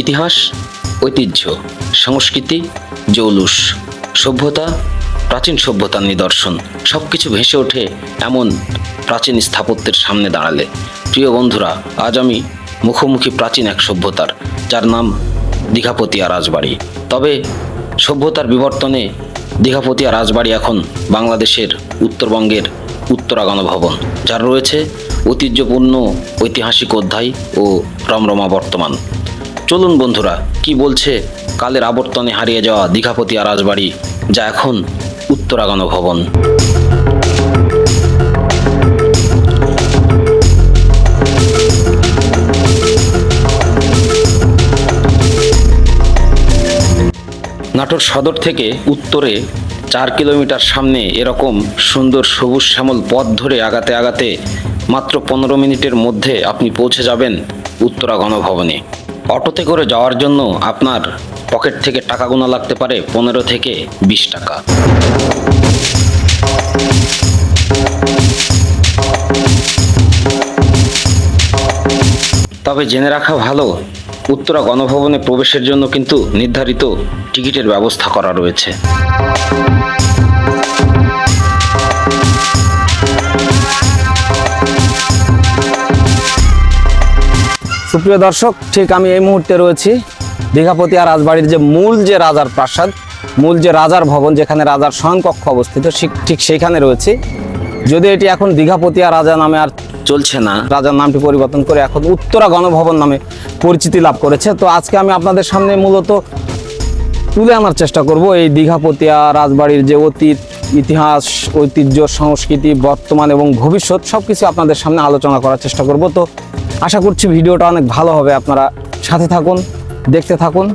ইতিহাস, ঐতিহ্য, সংস্কৃতি, জৌলুস, সভ্যতা, প্রাচীন সভ্যতার নিদর্শন সব কিছু ভেসে ওঠে এমন প্রাচীন স্থাপত্যের সামনে দাঁড়ালে। প্রিয় বন্ধুরা, আজ আমি মুখোমুখি প্রাচীন এক সভ্যতার, যার নাম দীঘাপতিয়া রাজবাড়ি। তবে সভ্যতার বিবর্তনে দীঘাপতিয়া রাজবাড়ি এখন বাংলাদেশের উত্তরবঙ্গের উত্তরাগণ ভবন যার রয়েছে ঐতিহ্যপূর্ণ ঐতিহাসিক অধ্যায় ও রমরমা বর্তমান। চলুন বন্ধুরা, কি বলছে কালের আবর্তনে হারিয়ে যাওয়া দীঘাপতিয়া রাজবাড়ি, যা এখন উত্তরাগণ ভবন? নাটোর সদর থেকে উত্তরে চার কিলোমিটার সামনে এরকম সুন্দর সবুজ শ্যামল পথ ধরে আগাতে আগাতে মাত্র পনেরো মিনিটের মধ্যে আপনি পৌঁছে যাবেন উত্তরা গণভবনে অটোতে করে যাওয়ার জন্য আপনার পকেট থেকে টাকা গোনা লাগতে পারে পনেরো থেকে বিশ টাকা। তবে জেনে রাখা ভালো, উত্তরা গণভবনে প্রবেশের জন্য কিন্তু নির্ধারিত টিকিটের ব্যবস্থা করা রয়েছে। সুপ্রিয় দর্শক, ঠিক আমি এই মুহূর্তে রয়েছি দীঘাপতিয়া রাজবাড়ির যে মূল যে রাজার প্রাসাদ, মূল যে রাজার ভবন যেখানে রাজার শয়নকক্ষ অবস্থিত, ঠিক- ঠিক সেইখানে রয়েছে। যদি এটি এখন দীঘাপতিয়া রাজা নামে আর চলছে না, রাজার নামটি পরিবর্তন করে এখন উত্তরা গণভবন নামে পরিচিতি লাভ করেছে। তো আজকে আমি আপনাদের সামনে মূলত তুলে আনার চেষ্টা করব এই দীঘাপতিয়া রাজবাড়ির যে অতীত, ইতিহাস, ঐতিহ্য, সংস্কৃতি, বর্তমান এবং ভবিষ্যৎ সব কিছু আপনাদের সামনে আলোচনা করার চেষ্টা করব। তো আশা করছি ভিডিওটা অনেক ভালো হবে। আপনারা সাথে থাকুন, দেখতে থাকুন।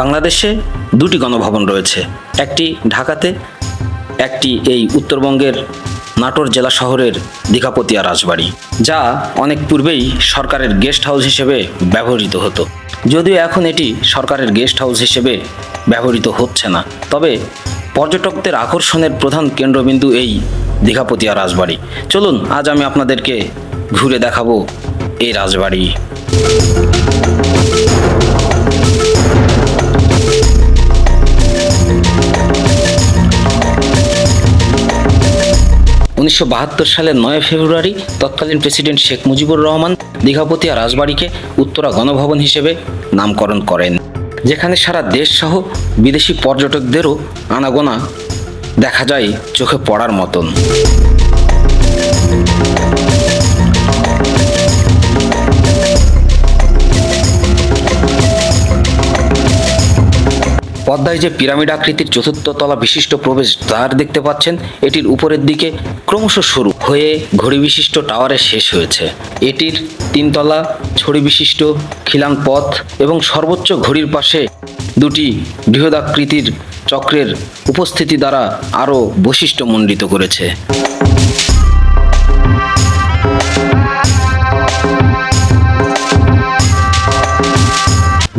বাংলাদেশে দুটি গণভবন রয়েছে। একটি ঢাকাতে, একটি এই উত্তরবঙ্গের নাটোর জেলা শহরের দীঘাপতিয়া রাজবাড়ি, যা অনেক পূর্বেই সরকারের গেস্ট হাউস হিসেবে ব্যবহৃত হতো। যদিও এখন এটি সরকারের গেস্ট হাউস হিসেবে ব্যবহৃত হচ্ছে না। তবে পর্যটকদের আকর্ষণের প্রধান কেন্দ্রবিন্দু এই দীঘাপতিয়া রাজবাড়ি। চলুন, আজ আমি আপনাদেরকে ঘুরে দেখাবো এই রাজবাড়ি। উনিশশো সালের নয় ফেব্রুয়ারি তৎকালীন প্রেসিডেন্ট শেখ মুজিবুর রহমান দীঘাপতি আর রাজবাড়িকে উত্তরা গণভবন হিসেবে নামকরণ করেন, যেখানে সারা দেশ সহ বিদেশি পর্যটকদেরও আনাগোনা দেখা যায় চোখে পড়ার মতন। পদ্মায় যে পিরামিড আকৃতির চতুর্থ তলা বিশিষ্ট প্রবেশ দ্বার দেখতে পাচ্ছেন, এটির উপরের দিকে ক্রমশ সরু হয়ে ঘড়ি বিশিষ্ট টাওয়ারে শেষ হয়েছে। এটির তিনতলা ছড়ি বিশিষ্ট খিলান পথ এবং সর্বোচ্চ ঘড়ির পাশে দুটি বৃহদাকৃতির চক্রের উপস্থিতি দ্বারা আরও বৈশিষ্ট্যমণ্ডিত করেছে।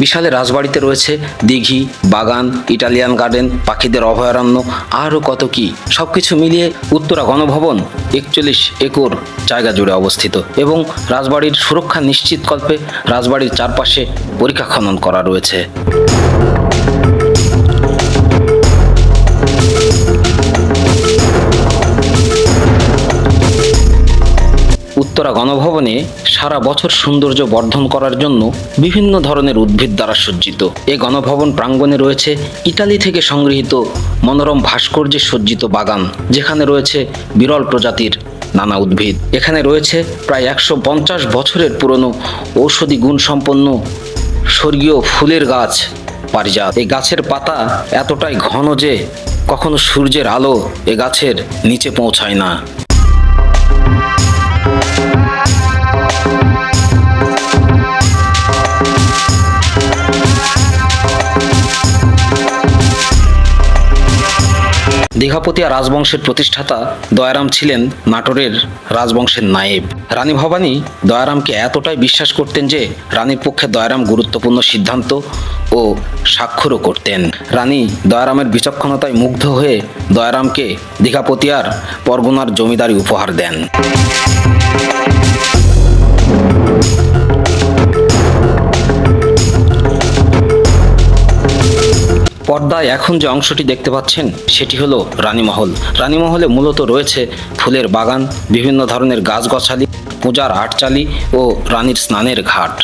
বিশালে রাজবাড়িতে রয়েছে দিঘি, বাগান, ইটালিয়ান গার্ডেন, পাখিদের অভয়ারণ্য, আরও কত কি। সব কিছু মিলিয়ে উত্তরা গণভবন একচল্লিশ একর জায়গা জুড়ে অবস্থিত এবং রাজবাড়ির সুরক্ষা নিশ্চিতকল্পে রাজবাড়ির চারপাশে পরীক্ষা খনন করা রয়েছে। উত্তরা গণভবনে সারা বছর সৌন্দর্য বর্ধন করার জন্য বিভিন্ন ধরনের উদ্ভিদ দ্বারা সজ্জিত। এ গণভবন প্রাঙ্গণে রয়েছে ইতালি থেকে সংগৃহীত মনোরম ভাস্কর্যে সজ্জিত বাগান, যেখানে রয়েছে বিরল প্রজাতির নানা উদ্ভিদ। এখানে রয়েছে প্রায় একশো পঞ্চাশ বছরের পুরনো ঔষধি গুণসম্পন্ন স্বর্গীয় ফুলের গাছ পারিজাত। এই গাছের পাতা এতটাই ঘন যে কখনো সূর্যের আলো এ গাছের নিচে পৌঁছায় না। দীঘাপতিয়া রাজবংশের প্রতিষ্ঠাতা দয়ারাম ছিলেন নাটোরের রাজবংশের নায়েব। রানী ভবানী দয়ারামকে এতটাই বিশ্বাস করতেন যে রানীর পক্ষে দয়ারাম গুরুত্বপূর্ণ সিদ্ধান্ত ও স্বাক্ষরও করতেন। রানী দয়ারামের বিচক্ষণতায় মুগ্ধ হয়ে দয়ারামকে দীঘাপতিয়ার পরগনার জমিদারি উপহার দেন। পর্দায় এখন যে অংশটি দেখতে পাচ্ছেন, সেটি হলো রানীমহল। রানীমহলে মূলত রয়েছে ফুলের বাগান, বিভিন্ন ধরনের গাছগাছালি, পূজার আটচালি ও রানীর স্নানের ঘাট।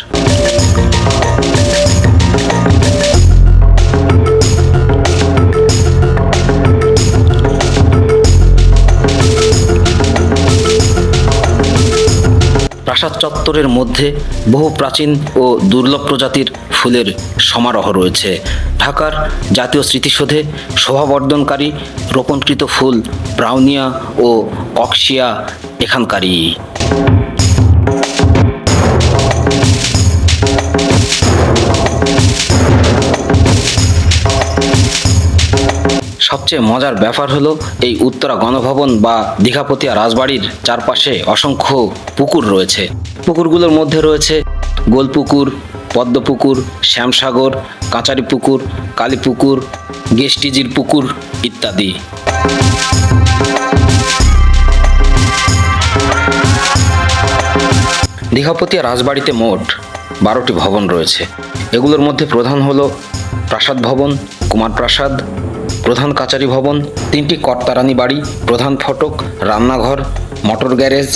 প্রাসাদ চত্বরের মধ্যে বহু প্রাচীন ও দুর্লভ প্রজাতির ফুলের সমারোহ রয়েছে। ঢাকার জাতীয় স্মৃতিসৌধে শোভাবর্ধনকারী রোপণকৃত ফুল ব্রাউনিয়া ও অক্সিয়া এখানকারই। সবচেয়ে মজার ব্যাপার হলো এই উত্তরা গণভবন বা দীঘাপতিয়া রাজবাড়ির চারপাশে অসংখ্য পুকুর রয়েছে। পুকুরগুলোর মধ্যে রয়েছে গোলপুকুর, পদ্মপুকুর, শ্যামসাগর কাঁচারি পুকুর কালীপুকুর গেস্টিজির পুকুর ইত্যাদি। দীঘাপতিয়া রাজবাড়িতে মোট বারোটি ভবন রয়েছে। এগুলোর মধ্যে প্রধান হলো প্রাসাদ ভবন কুমার প্রাসাদ প্রধান কাচারি ভবন, তিনটি কর্তারানী বাড়ি, প্রধান ফটক, রান্নাঘর, মোটর গ্যারেজ,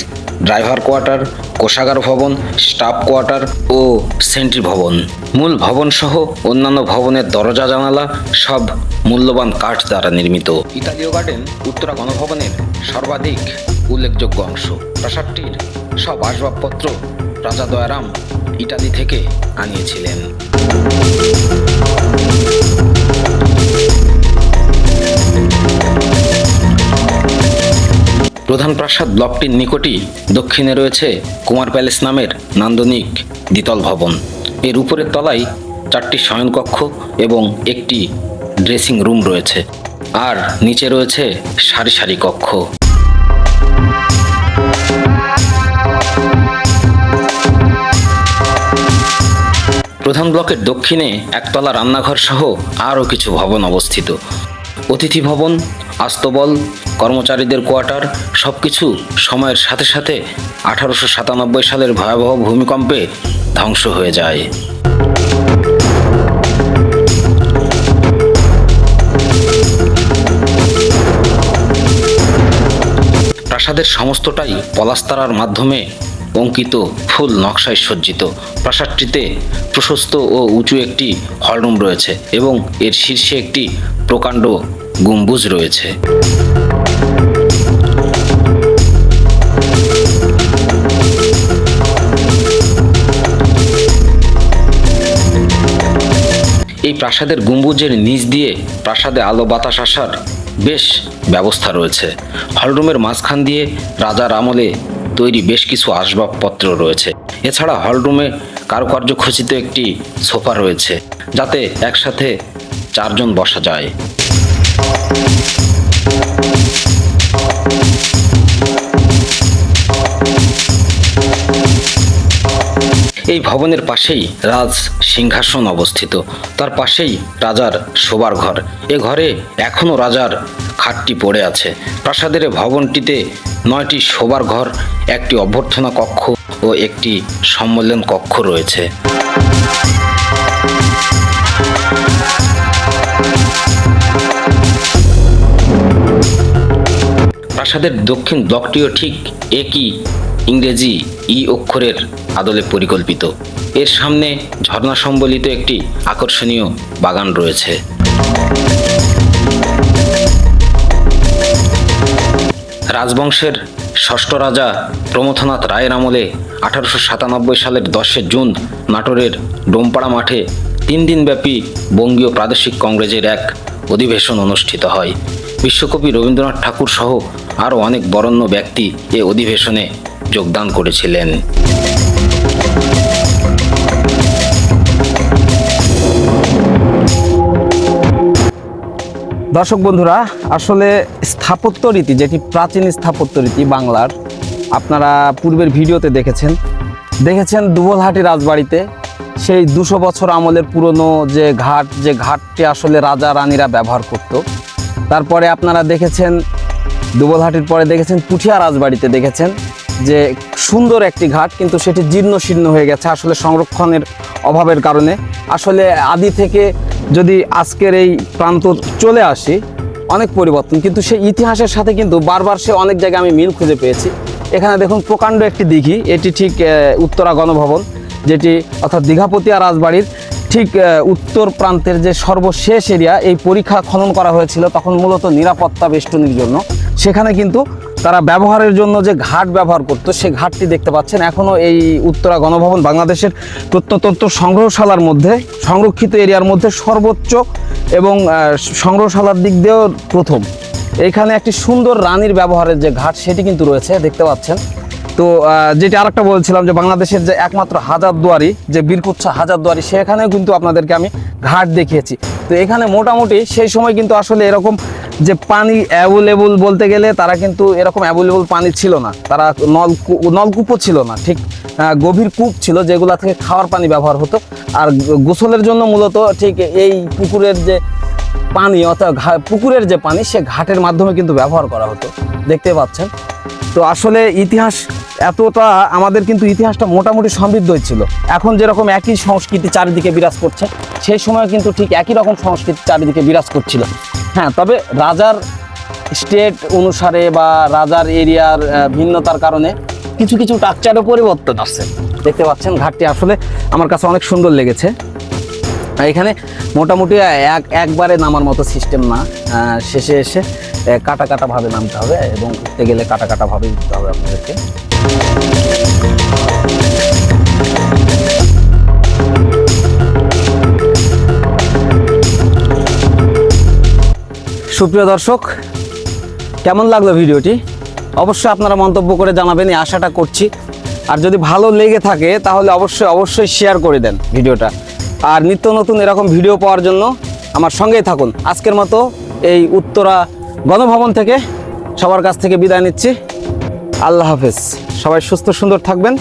ড্রাইভার কোয়ার্টার, কোষাগার ভবন, স্টাফ কোয়ার্টার ও সেন্ট্রি ভবন। মূল ভবন সহ অন্যান্য ভবনের দরজা, জানালা সব মূল্যবান কাঠ দ্বারা নির্মিত। ইতালীয় গার্ডেন উত্তরা গণভবনের সর্বাধিক উল্লেখযোগ্য অংশ। প্রাসাদটির সব আসবাবপত্র রাজা দয়ারাম ইটালি থেকে আনিয়েছিলেন। প্রধান প্রাসাদ ব্লকটির নিকটই দক্ষিণে রয়েছে কুমার প্যালেস নামের নান্দনিক দ্বিতল ভবন। এর উপরের তলায় চারটি শয়নকক্ষ এবং একটি ড্রেসিং রুম রয়েছে, আর নিচে রয়েছে সারি সারি কক্ষ। প্রধান ব্লকের দক্ষিণে একতলা রান্নাঘর সহ আরও কিছু ভবন অবস্থিত। অতিথি ভবন, আস্তবল কর্মচারীদের কোয়ার্টার সব কিছু সময়ের সাথে সাথে আঠারোশো সাতানব্বই সালের ভয়াবহ ভূমিকম্পে ধ্বংস হয়ে যায়। প্রাসাদের সমস্তটাই পলাস্তারার মাধ্যমে অঙ্কিত ফুল নকশায় সজ্জিত। প্রাসাদটিতে প্রশস্ত ও উঁচু একটি হলরুম রয়েছে এবং এর শীর্ষে একটি প্রকাণ্ড গম্বুজ রয়েছে। প্রাসাদের গম্বুজের নিচ দিয়ে প্রাসাদে আলো, বাতাস আসার বেশ ব্যবস্থা রয়েছে। হলরুমের মাঝখান দিয়ে রাজার আমলে তৈরি বেশ কিছু আসবাবপত্র রয়েছে। এছাড়া হলরুমে কারুকার্য খচিত একটি সোফা রয়েছে, যাতে একসাথে চারজন বসা যায়। এই ভবনের পাশেই রাজ সিংহাসন অবস্থিত। তার পাশেই রাজার শোবার ঘর। এ ঘরে এখনও রাজার খাটটি পড়ে আছে। প্রাসাদের ভবনটিতে নয়টি শোবার ঘর, একটি অভ্যর্থনা কক্ষ ও একটি সম্মেলন কক্ষ রয়েছে। প্রাসাদের দক্ষিণ ব্লকটিও ঠিক একই ইংরেজি ই অক্ষরের আদলে পরিকল্পিত। এর সামনে ঝর্ণা সম্বলিত একটি আকর্ষণীয় বাগান রয়েছে। রাজবংশের ষষ্ঠ রাজা প্রমথনাথ রায়ের আমলে আঠারোশো সাতানব্বই সালের দশে জুন নাটোরের ডোমপাড়া মাঠে তিন দিনব্যাপী বঙ্গীয় প্রাদেশিক কংগ্রেসের এক অধিবেশন অনুষ্ঠিত হয়। বিশ্বকবি রবীন্দ্রনাথ ঠাকুর সহ আরও অনেক বরেণ্য ব্যক্তি এ অধিবেশনে যোগদান করেছিলেন। দর্শক বন্ধুরা, আসলে স্থাপত্য রীতি, যেটি প্রাচীন স্থাপত্য রীতি বাংলার, আপনারা পূর্বের ভিডিওতে দেখেছেন। দেখেছেন দুবলহাটি রাজবাড়িতে সেই দুশো বছর আমলের পুরনো যে ঘাট, যে ঘাটটি আসলে রাজা রানীরা ব্যবহার করত। তারপরে আপনারা দেখেছেন, দুবলহাটির পরে দেখেছেন পুঠিয়া রাজবাড়িতে দেখেছেন যে সুন্দর একটি ঘাট, কিন্তু সেটি জীর্ণ শীর্ণ হয়ে গেছে আসলে সংরক্ষণের অভাবের কারণে। আসলে আদি থেকে যদি আজকের এই প্রান্ত চলে আসি, অনেক পরিবর্তন, কিন্তু সেই ইতিহাসের সাথে কিন্তু বারবার সে অনেক জায়গায় আমি মিল খুঁজে পেয়েছি। এখানে দেখুন প্রকাণ্ড একটি দিঘি, এটি ঠিক উত্তরা গণভবন, যেটি অর্থাৎ দীঘাপতিয়া রাজবাড়ির ঠিক উত্তর প্রান্তের যে সর্বশেষ এরিয়া, এই পরীক্ষা খনন করা হয়েছিল তখন মূলত নিরাপত্তা বেষ্টনীর জন্য। সেখানে কিন্তু তারা ব্যবহারের জন্য যে ঘাট ব্যবহার করতো সে ঘাটটি দেখতে পাচ্ছেন। এখনও এই উত্তরা গণভবন বাংলাদেশের প্রত্নতত্ত্ব সংগ্রহশালার মধ্যে, সংরক্ষিত এরিয়ার মধ্যে সর্বোচ্চ এবং সংগ্রহশালার দিক দিয়েও প্রথম। এখানে একটি সুন্দর রানীর ব্যবহারের যে ঘাট, সেটি কিন্তু রয়েছে, দেখতে পাচ্ছেন। তো যেটি আরেকটা বলছিলাম যে বাংলাদেশের যে একমাত্র হাজারদুয়ারি যে বীরকুচ্ছা হাজারদুয়ারি সেখানেও কিন্তু আপনাদেরকে আমি ঘাট দেখিয়েছি। তো এখানে মোটামুটি সেই সময় কিন্তু আসলে এরকম যে পানি অ্যাভেলেবল বলতে গেলে তারা কিন্তু এরকম অ্যাভেলেবল পানি ছিল না। তারা নলকূপ নলকূপও ছিল না, ঠিক গভীর কূপ ছিল যেগুলা থেকে খাওয়ার পানি ব্যবহার হতো। আর গোসলের জন্য মূলত ঠিক এই পুকুরের যে পানি, অর্থাৎ পুকুরের যে পানি, সে ঘাটের মাধ্যমে কিন্তু ব্যবহার করা হতো। দেখতে পাচ্ছেন? তো আসলে ইতিহাস এতটা, আমাদের কিন্তু ইতিহাসটা মোটামুটি সমৃদ্ধ ছিল। এখন যেরকম একই সংস্কৃতি চারিদিকে বিরাজ করছে, সেই সময় কিন্তু ঠিক একই রকম সংস্কৃতি চারিদিকে বিরাজ করছিল। হ্যাঁ তবে রাজার স্টেট অনুসারে বা রাজার এরিয়ার ভিন্নতার কারণে কিছু কিছু টাকচারও পরিবর্তন আসছে। দেখতে পাচ্ছেন ঘাটটি আসলে আমার কাছে অনেক সুন্দর লেগেছে। এখানে মোটামুটি এক, একবারে নামার মতো সিস্টেম না। শেষে এসে কাটা কাটা ভাবে নামতে হবে এবং উঠতে গেলে কাটা কাটা ভাবে উঠতে হবে আপনাদেরকে। সুপ্রিয় দর্শক, কেমন লাগল ভিডিওটি? অবশ্যই আপনারা মন্তব্য করে জানাবেন, এই আশাটা করছি। আর যদি ভালো লেগে থাকে, তাহলে অবশ্যই অবশ্যই শেয়ার করে দেন ভিডিওটা। আর নিত্য নতুন এরকম ভিডিও পাওয়ার জন্য আমার সঙ্গেই থাকুন। আজকের মতো এই উত্তরা গণভবন থেকে সবার কাছ থেকে বিদায় নিচ্ছি। আল্লাহ হাফেজ। সবাই সুস্থ সুন্দর থাকবেন।